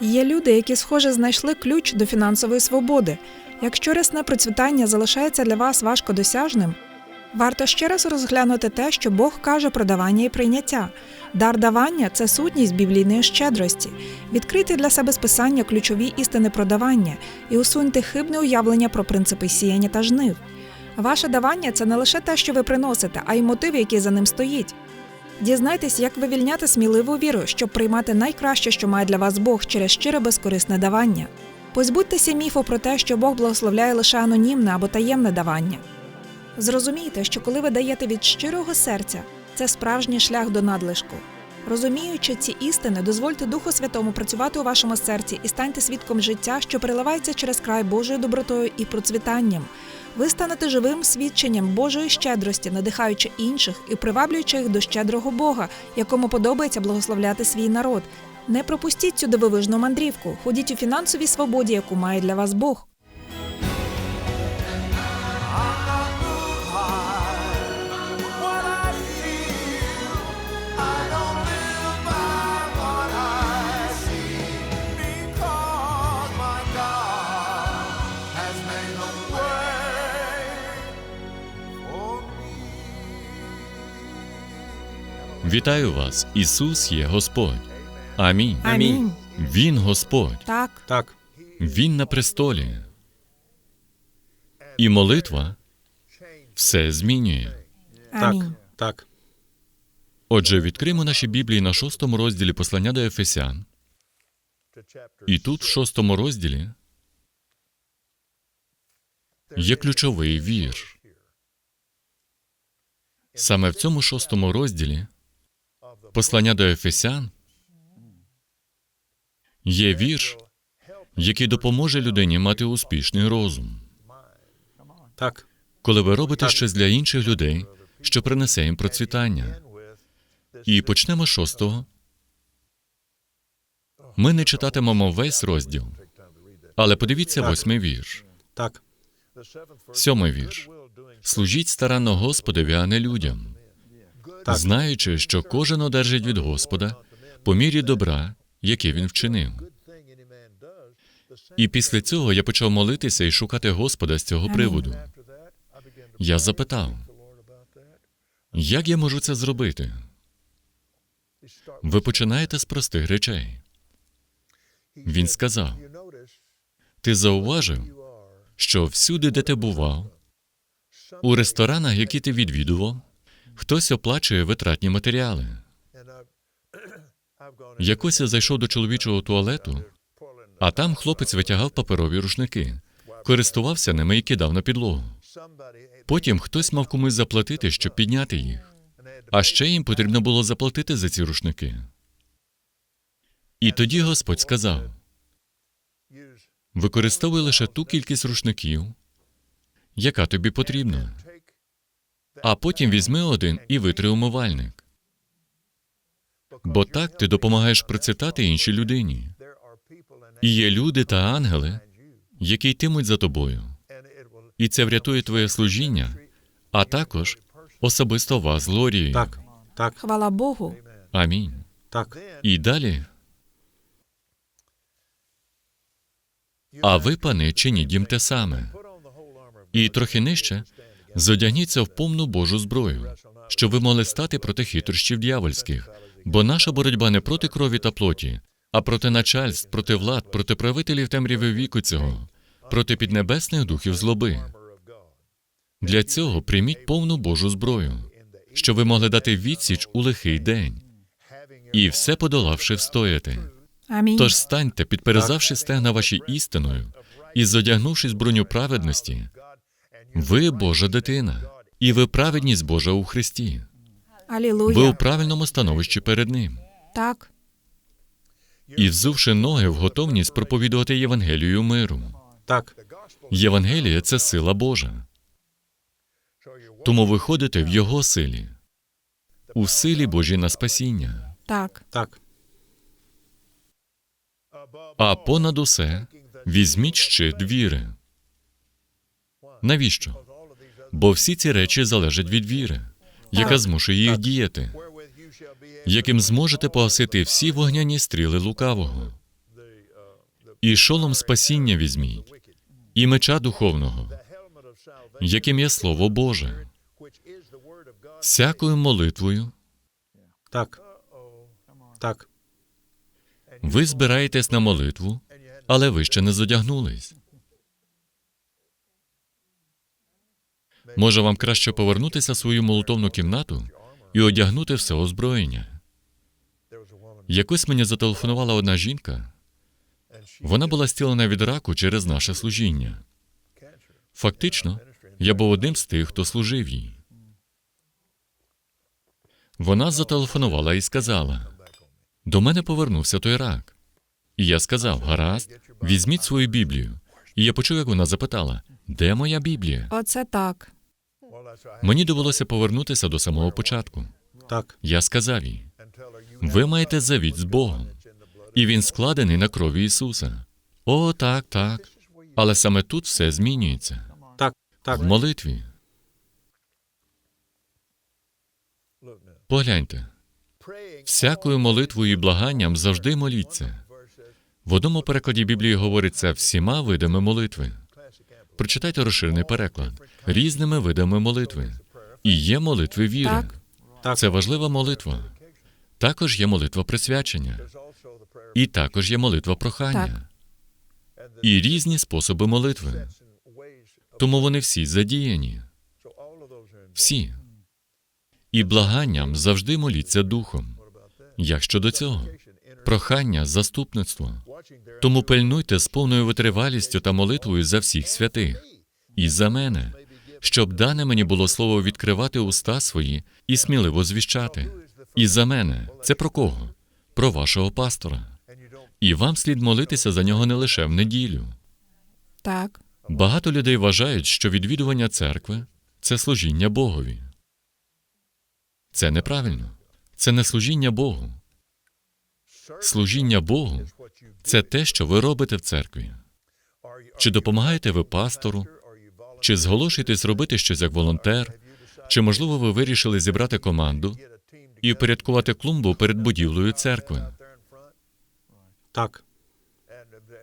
Є люди, які, схоже, знайшли ключ до фінансової свободи. Якщо рясне процвітання залишається для вас важкодосяжним, варто ще раз розглянути те, що Бог каже про давання і прийняття. Дар давання це сутність біблійної щедрості. Відкрийте для себе списання ключові істини про давання і усуньте хибне уявлення про принципи сіяння та жнив. Ваше давання це не лише те, що ви приносите, а й мотив, який за ним стоїть. Дізнайтесь, як вивільняти сміливу віру, щоб приймати найкраще, що має для вас Бог через щире безкорисне давання. Позбудьтеся міфу про те, що Бог благословляє лише анонімне або таємне давання. Зрозумійте, що коли ви даєте від щирого серця, це справжній шлях до надлишку. Розуміючи ці істини, дозвольте Духу Святому працювати у вашому серці і станьте свідком життя, що переливається через край Божою добротою і процвітанням. Ви станете живим свідченням Божої щедрості, надихаючи інших і приваблюючи їх до щедрого Бога, якому подобається благословляти свій народ. Не пропустіть цю дивовижну мандрівку, ходіть у фінансовій свободі, яку має для вас Бог. Вітаю вас! Ісус є Господь. Амінь. Амінь. Він Господь. Так, Так, Він на престолі. І молитва все змінює. так, так. Отже, відкриємо наші Біблії на шостому розділі послання до Ефесян. І тут, в шостому розділі, є ключовий вірш. Саме в цьому шостому розділі послання до Ефесян є вірш, який допоможе людині мати успішний розум. Так, коли ви робите щось для інших людей, що принесе їм процвітання. І почнемо з шостого. Ми не читатимемо весь розділ, але подивіться восьмий вірш, так, сьомий вірш. Служіть старанно Господові, а не людям, Так. знаючи, що кожен одержить від Господа по мірі добра, яке він вчинив. І після цього я почав молитися і шукати Господа з цього приводу. Я запитав, як я можу це зробити? Ви починаєте з простих речей. Він сказав: Ти зауважив, що всюди, де ти бував, у ресторанах, які ти відвідував, хтось оплачує витратні матеріали. Якось я зайшов до чоловічого туалету, а там хлопець витягав паперові рушники, користувався ними і кидав на підлогу. Потім хтось мав комусь заплатити, щоб підняти їх. А ще їм потрібно було заплатити за ці рушники. І тоді Господь сказав: використовуй лише ту кількість рушників, яка тобі потрібна, а потім візьми один і витри умивальник. Бо так ти допомагаєш процвітати іншій людині. І є люди та ангели, які йтимуть за тобою. І це врятує твоє служіння, а також особисто вас з так, так, Хвала Богу. Амінь. так, І далі. А ви, пани, чиніть їм те саме. І трохи нижче зодягніться в повну Божу зброю, щоб ви могли стати проти хитрощів дьявольських, бо наша боротьба не проти крові та плоті, а проти начальств, проти влад, проти правителів темряви віку цього, проти піднебесних духів злоби. Для цього прийміть повну Божу зброю, щоб ви могли дати відсіч у лихий день і все подолавши встояти. Амінь. Тож станьте, підперезавши стегна ваші істиною і зодягнувшись броню праведності, ви Божа дитина, і ви праведність Божа у Христі. Алілуя. Ви у правильному становищі перед Ним. Так, І взувши ноги в готовність проповідувати Євангелію миру. так, Євангелія це сила Божа. Тому ви ходите в Його силі, у силі Божій на спасіння. так. так, А понад усе візьміть щит віри. Навіщо? Бо всі ці речі залежать від віри, яка змушує їх діяти, яким зможете погасити всі вогняні стріли лукавого. І шолом спасіння візьміть, і меча духовного, яким є Слово Боже, всякою молитвою Так. Так. ви збираєтесь на молитву, але ви ще не зодягнулись. Може, вам краще повернутися в свою молитовну кімнату і одягнути все озброєння. Якось мені зателефонувала одна жінка. Вона була зцілена від раку через наше служіння. Фактично, я був одним з тих, хто служив їй. Вона зателефонувала і сказала: до мене повернувся той рак. І я сказав: гаразд, візьміть свою Біблію. І я почув, як вона запитала: де моя Біблія? Оце так. Мені довелося повернутися до самого початку. Так. Я сказав їй: ви маєте завіт з Богом, і він складений на крові Ісуса. О, так, так. Але саме тут все змінюється Так. Так. в молитві. Погляньте, всякою молитвою і благанням завжди моліться. В одному перекладі Біблії говориться всіма видами молитви. Прочитайте розширений переклад різними видами молитви. І є молитви віри. Так. Так. Це важлива молитва. Також є молитва присвячення. І також є молитва прохання. І різні способи молитви. Тому вони всі задіяні. Всі. І благанням завжди моліться духом. Як щодо цього? Прохання, заступництво. Тому пильнуйте з повною витривалістю та молитвою за всіх святих і за мене, щоб дане мені було слово відкривати уста свої і сміливо звіщати. І за мене це про кого? Про вашого пастора. І вам слід молитися за нього не лише в неділю. Так. Багато людей вважають, що відвідування церкви це служіння Богові. Це неправильно. Це не служіння Богу. Служіння Богу це те, що ви робите в церкві. Чи допомагаєте ви пастору, чи зголошуєтесь робити щось як волонтер, чи, можливо, ви вирішили зібрати команду і впорядкувати клумбу перед будівлею церкви. Так.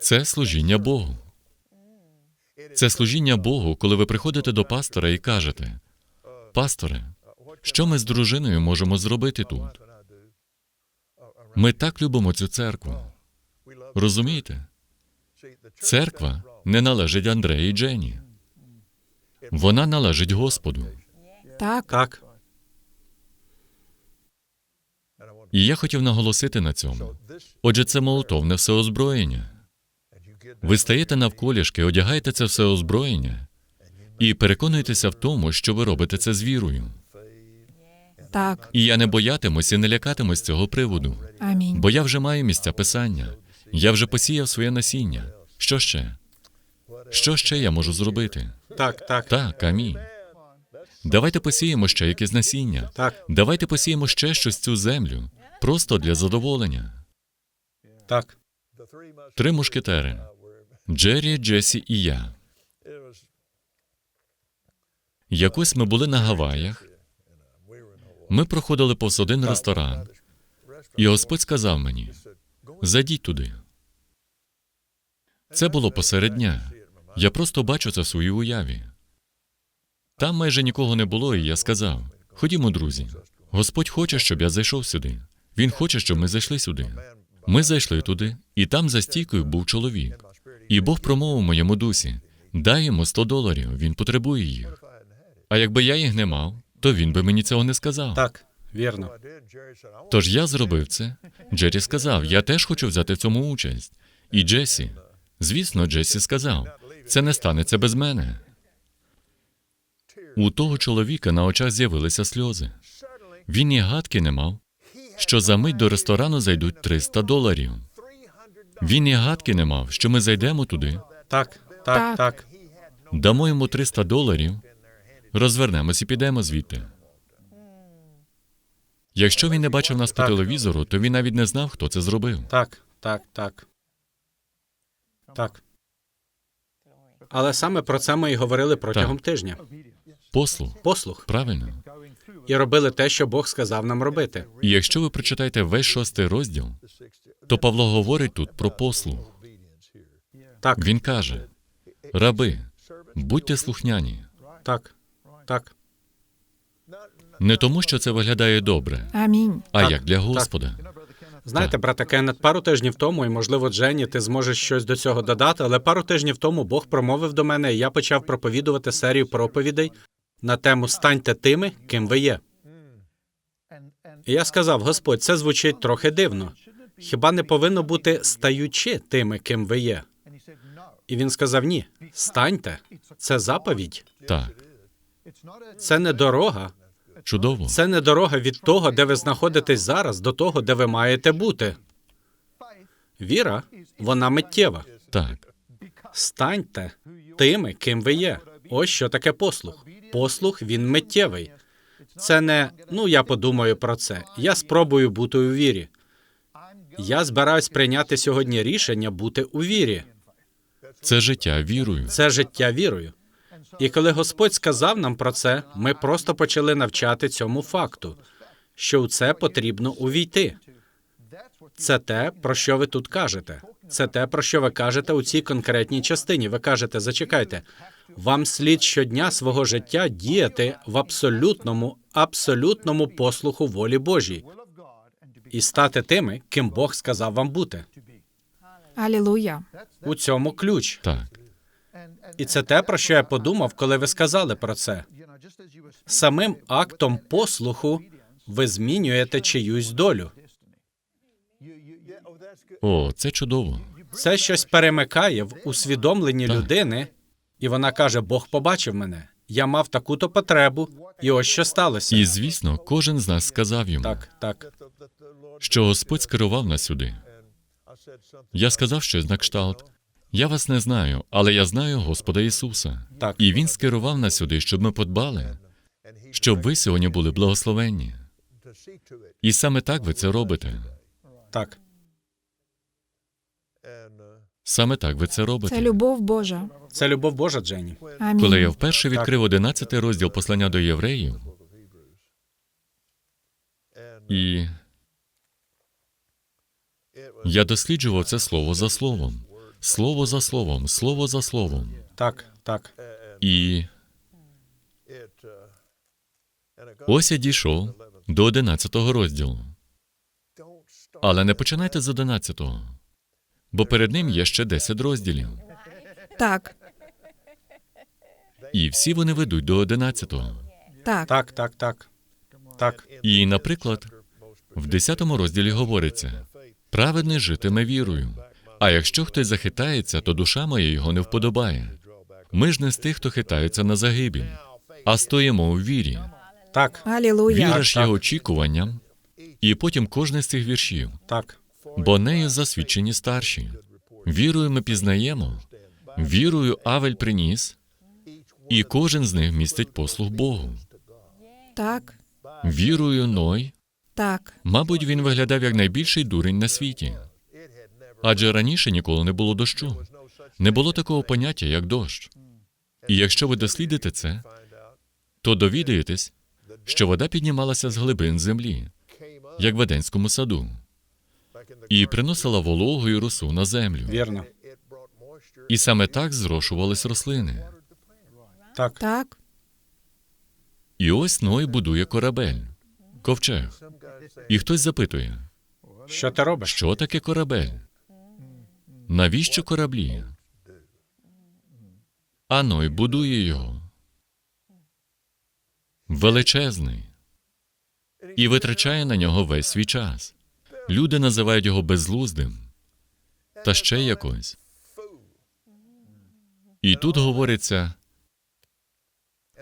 Це служіння Богу. Це служіння Богу, коли ви приходите до пастора і кажете: Пасторе, що ми з дружиною можемо зробити тут? Ми так любимо цю церкву. Розумієте? Церква не належить Андреї і Джені. Вона належить Господу. Так. Так. І я хотів наголосити на цьому. Отже, це молотовне всеозброєння. Ви стаєте навколішки, одягаєте це всеозброєння і переконуєтеся в тому, що ви робите це з вірою. Так. І я не боятимусь і не лякатимусь цього приводу, Амінь. бо я вже маю місця писання. Я вже посіяв своє насіння. Що ще? Що ще я можу зробити? Так. Так. Так, амінь. Давайте посіємо ще якесь насіння. Так. Давайте посіємо ще щось в цю землю, просто для задоволення. Так. Три мушкетери: Джері, Джесі і я. Якось ми були на Гаваях. Ми проходили повз один ресторан, і Господь сказав мені: зайдіть туди. Це було посеред дня. Я просто бачу це в своїй уяві. Там майже нікого не було, і я сказав: Ходімо, друзі. Господь хоче, щоб я зайшов сюди. Він хоче, щоб ми зайшли сюди. Ми зайшли туди, і там за стійкою був чоловік. І Бог промовив моєму дусі: дай йому 100 доларів, він потребує їх. А якби я їх не мав, то він би мені цього не сказав. Так. Вірно. Тож я зробив це. Джері сказав: Я теж хочу взяти в цьому участь. І Джесі, звісно, Джесі сказав: це не станеться без мене. У того чоловіка на очах з'явилися сльози. Він і гадки не мав, що за мить до ресторану зайдуть 300 доларів. Він і гадки не мав, що ми зайдемо туди, Так. Так. Так. Так. дамо йому 300 доларів, розвернемось і підемо звідти. Якщо він не бачив нас по Так. телевізору, то він навіть не знав, хто це зробив. Так. Так. Так. Так. Але саме про це ми і говорили протягом тижня. Послух, Послух. правильно. І робили те, що Бог сказав нам робити. І якщо ви прочитаєте весь шостий розділ, то Павло говорить тут про послух. Так, Він каже: Раби, будьте слухняні. так, так, Не тому, що це виглядає добре, Амінь. а Так, як для Господа. Знаєте, брате Кеннет, пару тижнів тому, і можливо, Дженні, ти зможеш щось до цього додати, але пару тижнів тому Бог промовив до мене, і я почав проповідувати серію проповідей на тему Станьте тими, ким ви є. І я сказав: Господь, це звучить трохи дивно. Хіба не повинно бути стаючи тими, ким ви є? І він сказав: Ні, станьте. Це заповідь, Так, це не дорога. чудово. Це не дорога від того, де ви знаходитесь зараз, до того, де ви маєте бути. Віра, вона миттєва. Так, Станьте тими, ким ви є. Ось що таке послух. Послух він миттєвий. Це не ну я подумаю про це. Я спробую бути у вірі. Я збираюсь прийняти сьогодні рішення бути у вірі. це життя вірою. Це життя вірою. І коли Господь сказав нам про це, ми просто почали навчати цьому факту, що у це потрібно увійти. Це те, про що ви тут кажете. Це те, про що ви кажете у цій конкретній частині. Ви кажете, зачекайте, вам слід щодня свого життя діяти в абсолютному, абсолютному послуху волі Божій і стати тими, ким Бог сказав вам бути. Алілуя. У цьому ключ. Так, І це те, про що я подумав, коли ви сказали про це. Самим актом послуху ви змінюєте чиюсь долю. о, це чудово. Це щось перемикає в усвідомленні Так. людини, і вона каже: Бог побачив мене. Я мав таку-то потребу, і ось що сталося. І звісно, кожен з нас сказав йому, Так, так, що Господь скерував нас сюди. Я сказав щось на кшталт. Я вас не знаю, але я знаю Господа Ісуса. так, І Він скерував нас сюди, щоб ми подбали, щоб ви сьогодні були благословенні. І саме так ви це робите. так. Саме так ви це робите. Це любов Божа. Це любов Божа, Дженні. Амінь. Коли я вперше відкрив 11 розділ послання до євреїв, і я досліджував це слово за словом, слово за словом, слово за словом. Так, так, І ось я дійшов до 11 розділу. Але не починайте з 11, бо перед ним є ще 10 розділів. Так, І всі вони ведуть до 11. так, так, так, так. Так, І, наприклад, в 10 розділі говориться: праведний житиме вірою. А якщо хтось захитається, то душа моя його не вподобає. Ми ж не з тих, хто хитається на загибіль, а стоїмо у вірі. так, Алілуя. Віра ж є очікуванням, і потім кожне з цих віршів, так, бо нею засвідчені старші. Вірою ми пізнаємо, вірою Авель приніс, і кожен з них містить послуг Богу. Так, Вірою Ной так, Мабуть, він виглядав як найбільший дурень на світі. Адже раніше ніколи не було дощу. Не було такого поняття, як дощ. І якщо ви дослідите це, то довідаєтесь, що вода піднімалася з глибин землі, як в Еденському саду, і приносила вологу і росу на землю. вірно. І саме так зрошувались рослини. Так, так, І ось Ной будує корабель, ковчег. І хтось запитує, що ти робиш? Що таке корабель? Навіщо кораблі? А Ной будує його. Величезний. І витрачає на нього весь свій час. Люди називають його безглуздим та ще якось. І тут говориться: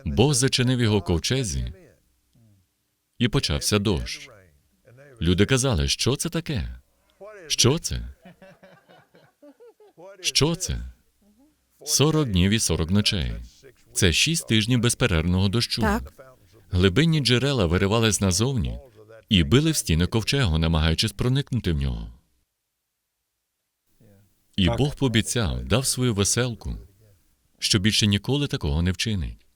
Бог зачинив його ковчезі, і почався дощ. Люди казали, що це таке? Що це? Що це? Сорок днів і сорок ночей. Це шість тижнів безперервного дощу. так, Глибинні джерела виривались назовні і били в стіни ковчегу, намагаючись проникнути в нього. І Бог пообіцяв, дав свою веселку, що більше ніколи такого не вчинить.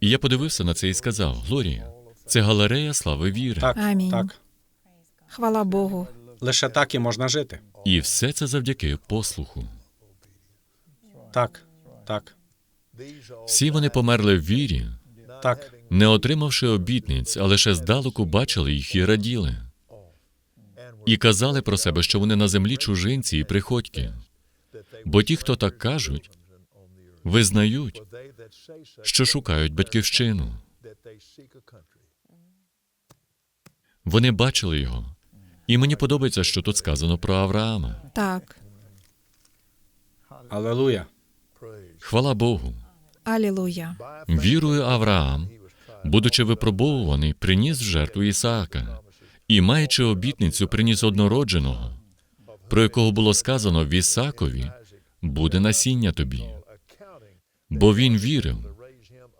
І я подивився на це і сказав: Глорія, це галерея слави віри. Так, Амінь. так. хвала Богу. Лише так і можна жити. І все це завдяки послуху. Так, так, Всі вони померли в вірі, так, не отримавши обітниць, а лише здалеку бачили їх і раділи. І казали про себе, що вони на землі чужинці і приходьки. Бо ті, хто так кажуть, визнають, що шукають батьківщину. Вони бачили його. І мені подобається, що тут сказано про Авраама. Так. Алелуя. Хвала Богу. Алілуя. Вірою Авраам, будучи випробовуваний, приніс в жертву Ісаака і, маючи обітницю, приніс однородженого, про якого було сказано в Ісаакові, буде насіння тобі. Бо він вірив.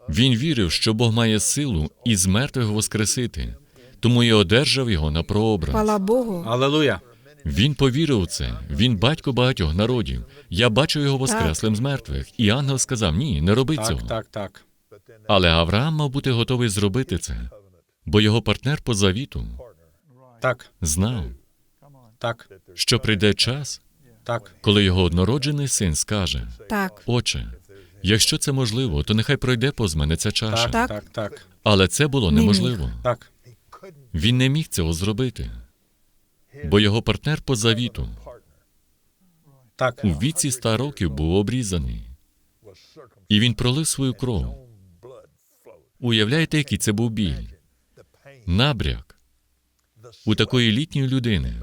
Він вірив, що Бог має силу і з мертвих воскресити, тому і одержав його на прообраз. Хвала Богу. Алелуя. Він повірив у це. Він батько багатьох народів. Я бачу його воскреслим з мертвих. І ангел сказав: Ні, не роби цього. Так, так, так. Але Авраам мав бути готовий зробити це, бо його партнер по завіту Так, знав, так, що прийде час, так, коли його однороджений син скаже: Так. Отче, якщо це можливо, то нехай пройде повз мене ця чаша. так, Так. так, Але це було неможливо. так, Він не міг цього зробити, бо його партнер по завіту так, у віці ста років був обрізаний, і він пролив свою кров. Уявляєте, який це був біль? Набряк у такої літньої людини.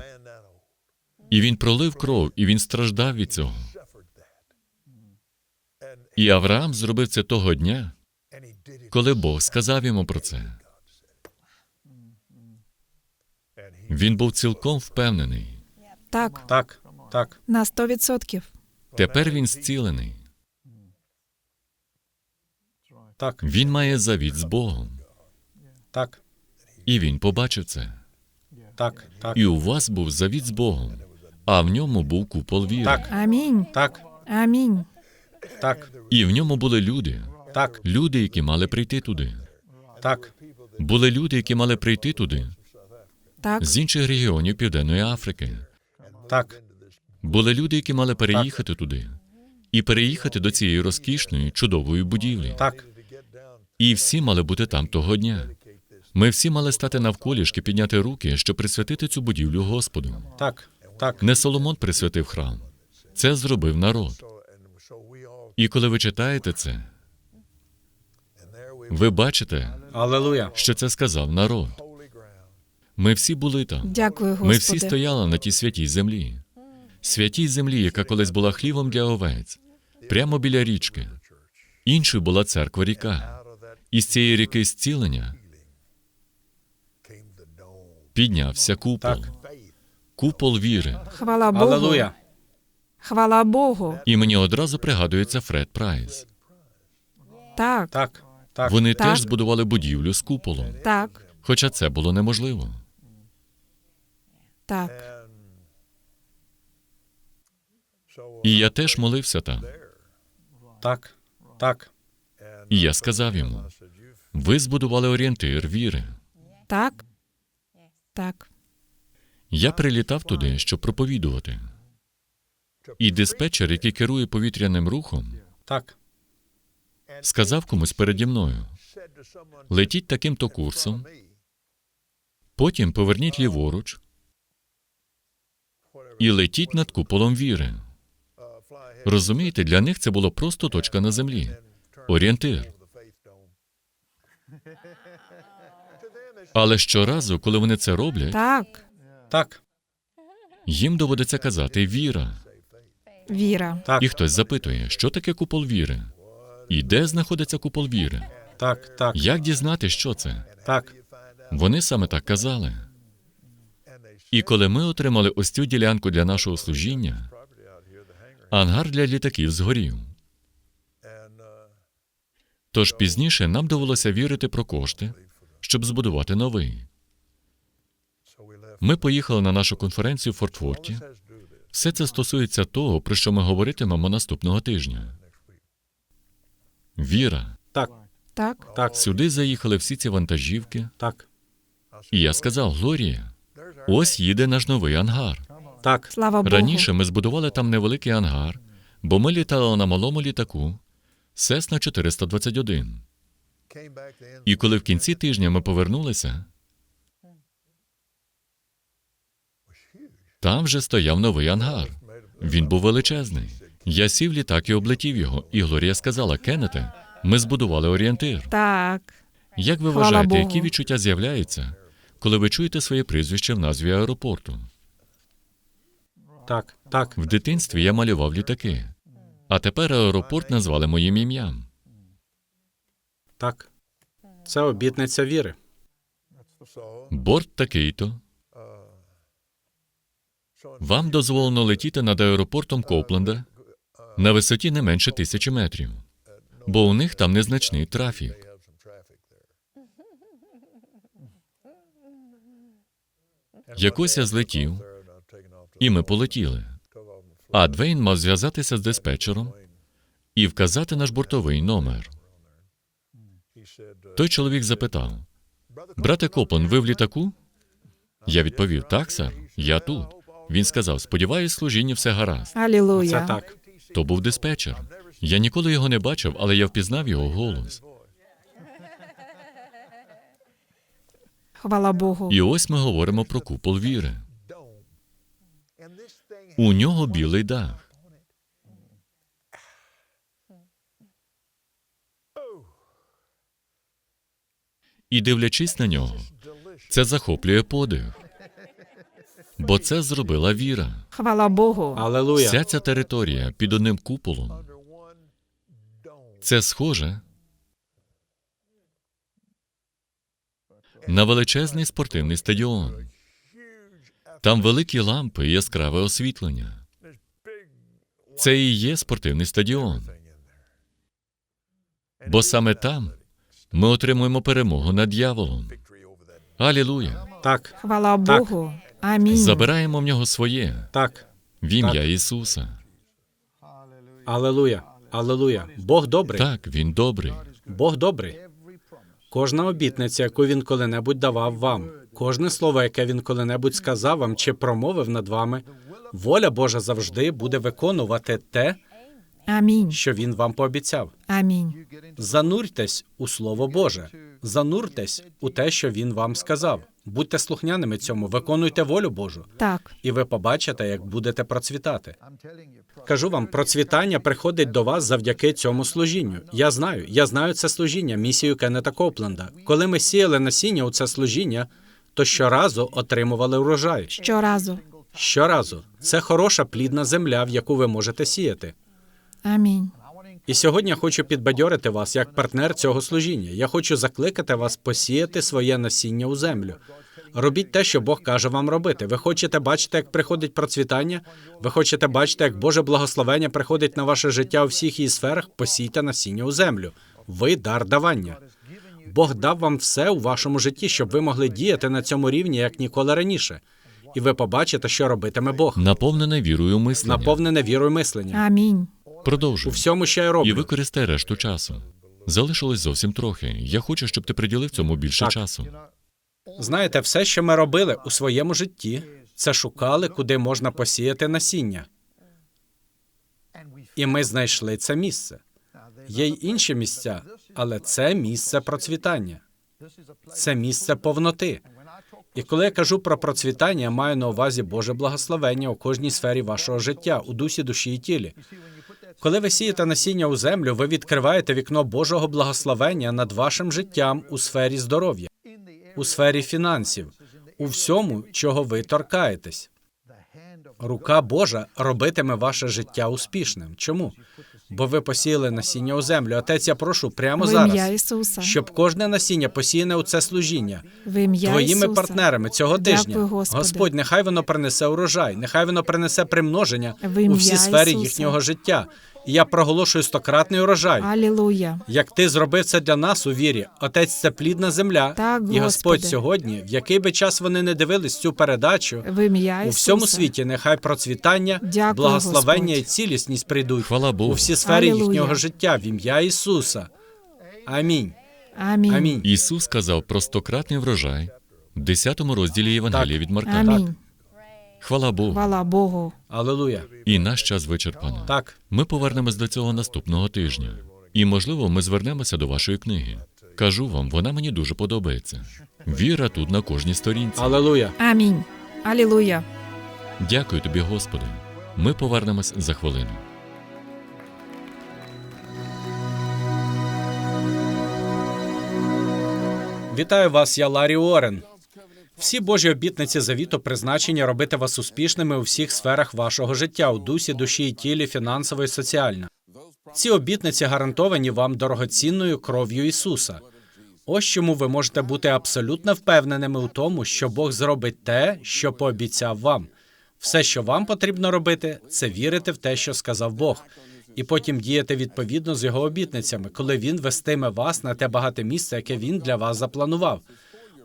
І він пролив кров, і він страждав від цього. І Авраам зробив це того дня, коли Бог сказав йому про це. Він був цілком впевнений. Так. так, так, На 100%. Тепер він зцілений. так, Він має завіт з Богом, так, і він побачив це. так, так, І у вас був завіт з Богом, а в ньому був купол віри. Так. Амінь. так, Амінь. так, І в ньому були люди, так, люди, які мали прийти туди. так, Були люди, які мали прийти туди Так. з інших регіонів Південної Африки. так, Були люди, які мали переїхати туди і переїхати до цієї розкішної, чудової будівлі. так, І всі мали бути там того дня. Ми всі мали стати навколішки, підняти руки, щоб присвятити цю будівлю Господу. так, так, Не Соломон присвятив храм, це зробив народ. І коли ви читаєте це, ви бачите, Алелуя. що це сказав народ. Ми всі були там. Дякую, Господи. Ми всі стояли на тій святій землі. Святій землі, яка колись була хлівом для овець, прямо біля річки. Іншою була церква ріка. І з цієї ріки зцілення піднявся купол. Купол віри. Хвала Богу. Алелуя. Хвала Богу. І мені одразу пригадується Фред Прайс. Так. Так, так, Вони Так. теж збудували будівлю з куполом, Так. хоча це було неможливо. Так. І я теж молився там. так, так, І я сказав йому: ви збудували орієнтир віри. Так. Так. Я прилітав туди, щоб проповідувати. І диспетчер, який керує повітряним рухом, так, сказав комусь переді мною: летіть таким-то курсом, потім поверніть ліворуч і летіть над куполом віри. Розумієте, для них це було просто точка на землі, орієнтир. Але щоразу, коли вони це роблять, Так. так, їм доводиться казати віра. Віра. так, І хтось запитує, що таке купол віри? І де знаходиться купол віри? так, так, Як дізнати, що це? так, Вони саме так казали. І коли ми отримали ось цю ділянку для нашого служіння, ангар для літаків згорів. Тож пізніше нам довелося вірити про кошти, щоб збудувати новий. Ми поїхали на нашу конференцію в Фортфорті. Все це стосується того, про що ми говоритимемо наступного тижня. Віра. так, Так. так, Сюди заїхали всі ці вантажівки, так, і я сказав: Глорія, ось їде наш новий ангар. так, Слава Богу. Раніше ми збудували там невеликий ангар, бо ми літали на малому літаку Сесна 421. Came back the end. І коли в кінці тижня ми повернулися, там вже стояв новий ангар. Він був величезний. Я сів літак і облетів його, і Глорія сказала: Кеннете, ми збудували орієнтир. Так. Як ви Хвала вважаєте, Богу. які відчуття з'являються, коли ви чуєте своє прізвище в назві аеропорту? Так, так, В дитинстві я малював літаки, а тепер аеропорт назвали моїм ім'ям. так. Це обітниця віри. Борт такий-то. Вам дозволено летіти над аеропортом Копленда на висоті не менше тисячі метрів, бо у них там незначний трафік. Якось я злетів, і ми полетіли. А Двейн мав зв'язатися з диспетчером і вказати наш бортовий номер. Той чоловік запитав: Брате Коплен, ви в літаку? Я відповів: Так, сер, я тут. Він сказав: Сподіваюсь, служіння все гаразд. Алілуя. Це так. То був диспетчер. Я ніколи його не бачив, але я впізнав його голос. Хвала Богу. І ось ми говоримо про купол віри. У нього білий дах. І дивлячись на нього, це захоплює подих. Бо це зробила віра. Хвала Богу. Алелуя. Вся ця територія під одним куполом це схоже на величезний спортивний стадіон. Там великі лампи і яскраве освітлення. Це і є спортивний стадіон. Бо саме там ми отримуємо перемогу над дьяволом. Алілуя! Так, Хвала Так. Богу. Амінь. Забираємо в нього своє так. в ім'я Ісуса. Алелуя. Алелуя. Бог добрий. Так, він добрий. Бог добрий. Кожна обітниця, яку він коли-небудь давав вам, кожне слово, яке він коли-небудь сказав вам чи промовив над вами, воля Божа завжди буде виконувати те, Амінь. що він вам пообіцяв. Амінь. Зануртесь у Слово Боже, зануртесь у те, що він вам сказав. Будьте слухняними цьому, виконуйте волю Божу, Так. і ви побачите, як будете процвітати. Кажу вам, процвітання приходить до вас завдяки цьому служінню. Я знаю, я знаю це служіння, місію Кеннета Копленда. Коли ми сіяли насіння у це служіння, то щоразу отримували урожай. Щоразу. Щоразу це хороша плідна земля, в яку ви можете сіяти. Амінь. І сьогодні я хочу підбадьорити вас як партнер цього служіння. Я хочу закликати вас посіяти своє насіння у землю. Робіть те, що Бог каже вам робити. Ви хочете бачити, як приходить процвітання? Ви хочете бачити, як Боже благословення приходить на ваше життя у всіх її сферах? Посійте насіння у землю. Ви дар давання. Бог дав вам все у вашому житті, щоб ви могли діяти на цьому рівні як ніколи раніше. І ви побачите, що робитиме Бог. Наповнене вірою мислення. Наповнене вірою мислення. Амінь. У всьому, що я роблю. І використай решту часу. Залишилось зовсім трохи. Я хочу, щоб ти приділив цьому більше Так. часу. Знаєте, все, що ми робили у своєму житті, це шукали, куди можна посіяти насіння. І ми знайшли це місце. Є й інші місця, але це місце процвітання, це місце повноти. І коли я кажу про процвітання, я маю на увазі Боже благословення у кожній сфері вашого життя, у дусі, душі і тілі. Коли ви сієте насіння у землю, ви відкриваєте вікно Божого благословення над вашим життям у сфері здоров'я, у сфері фінансів, у всьому, чого ви торкаєтесь. Рука Божа робитиме ваше життя успішним. Чому? Бо ви посіяли насіння у землю. Отець, я прошу прямо В зараз, Ісуса. щоб кожне насіння посіяне у це служіння В ім'я твоїми Ісуса. партнерами цього Дякую, тижня. Господи. Господь, нехай воно принесе урожай, нехай воно принесе примноження В у всі сфері Ісуса. їхнього життя. І я проголошую стократний урожай. Алілуя. Як ти зробив це для нас у вірі, отець це плідна земля, Так, і Господь Господи. сьогодні, в який би час вони не дивились цю передачу, В ім'я у Ісуса. всьому світі нехай процвітання, Дякую, благословення Господь. і цілісність прийдуть Хвала Богу. у всі сфери Алілуя. їхнього життя в ім'я Ісуса. Амінь. Амінь. Амінь. Ісус сказав про стократний врожай в 10 розділі Євангелія від Марка. Амінь. Хвала Богу. Хвала Богу. Алелуя. І наш час вичерпано. Так, Ми повернемось до цього наступного тижня. І, можливо, ми звернемося до вашої книги. Кажу вам, вона мені дуже подобається. Віра тут на кожній сторінці. алелуя. Амінь. Алілуя. Дякую тобі, Господи. Ми повернемось за хвилину. Вітаю вас, я Ларі Уоррен. Всі Божі обітниці завіту призначені робити вас успішними у всіх сферах вашого життя у дусі, душі і тілі, фінансово і соціально. Ці обітниці гарантовані вам дорогоцінною кров'ю Ісуса. Ось чому ви можете бути абсолютно впевненими у тому, що Бог зробить те, що пообіцяв вам. Все, що вам потрібно робити, це вірити в те, що сказав Бог, і потім діяти відповідно з його обітницями, коли він вестиме вас на те багате місце, яке він для вас запланував.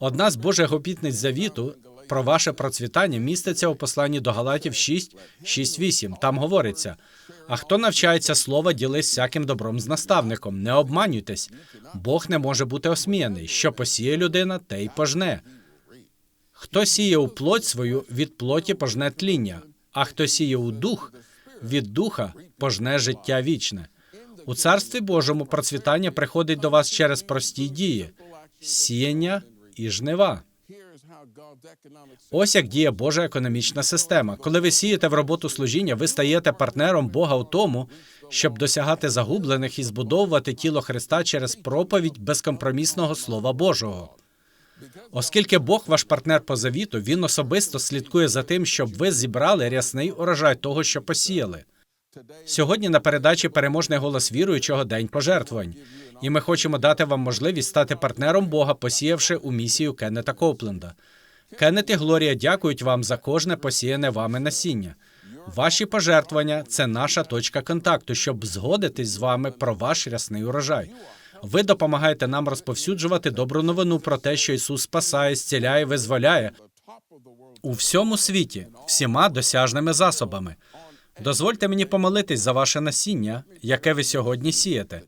Одна з Божих обітниць завіту про ваше процвітання міститься у посланні до Галатів 6, 6, 8. Там говориться: а хто навчається слова, ділись всяким добром з наставником. Не обманюйтесь, Бог не може бути осміяний. Що посіє людина, те й пожне. Хто сіє у плоть свою, від плоті пожне тління, а хто сіє у дух, від духа пожне життя вічне. У царстві Божому процвітання приходить до вас через прості дії сіяння і жнива. Ось як діє Божа економічна система. Коли ви сієте в роботу служіння, ви стаєте партнером Бога у тому, щоб досягати загублених і збудовувати тіло Христа через проповідь безкомпромісного Слова Божого. Оскільки Бог ваш партнер по завіту, він особисто слідкує за тим, щоб ви зібрали рясний урожай того, що посіяли. Сьогодні на передачі переможний голос віруючого день пожертвувань, і ми хочемо дати вам можливість стати партнером Бога, посіявши у місію Кеннета Копленда. Кеннет і Глорія дякують вам за кожне посіяне вами насіння. Ваші пожертвування це наша точка контакту, щоб згодитись з вами про ваш рясний урожай. Ви допомагаєте нам розповсюджувати добру новину про те, що Ісус спасає, зціляє, визволяє у всьому світі всіма досяжними засобами. Дозвольте мені помолитись за ваше насіння, яке ви сьогодні сієте.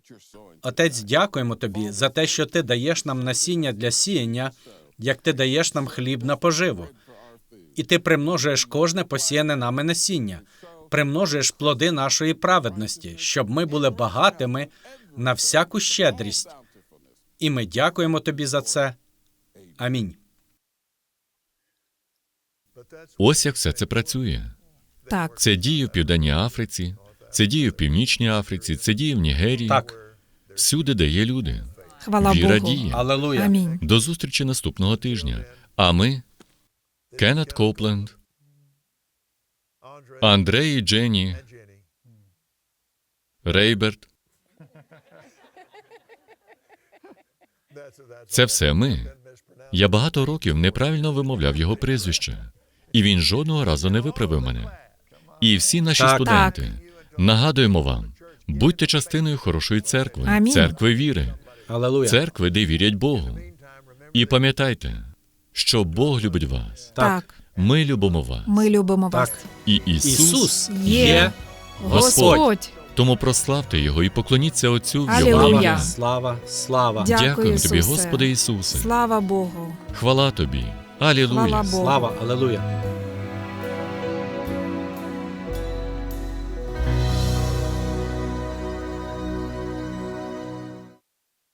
Отець, дякуємо тобі за те, що ти даєш нам насіння для сіяння, як ти даєш нам хліб на поживу. І ти примножуєш кожне посіяне нами насіння, примножуєш плоди нашої праведності, щоб ми були багатими на всяку щедрість. І ми дякуємо тобі за це. Амінь. Ось як все це працює. Так. Це діє в Південній Африці, це діє в Північній Африці, це діє в Нігерії. Так, Всюди, де є люди. Хвала Віра Богу. діє. алелуя. Амінь. До зустрічі наступного тижня. А ми Кеннет Копленд, Андрей і Дженні. Рейберт. Це все ми. Я багато років неправильно вимовляв його прізвище, і він жодного разу не виправив мене. І всі наші Так. студенти нагадуємо вам: будьте частиною хорошої церкви, Амінь. церкви віри, Алелуя. церкви, де вірять Богу. І пам'ятайте, що Бог любить вас. Так. Ми любимо вас. Ми любимо вас. Так. І Ісус, Ісус Є. Господь. Господь. Тому прославте Його і поклоніться Отцю в Його Алілуя. ім'я. слава, слава, Дякую, Дякуємо тобі, Господи Ісусе. Слава Богу. Хвала тобі. Алілуя. Слава Богу. слава, алелуя.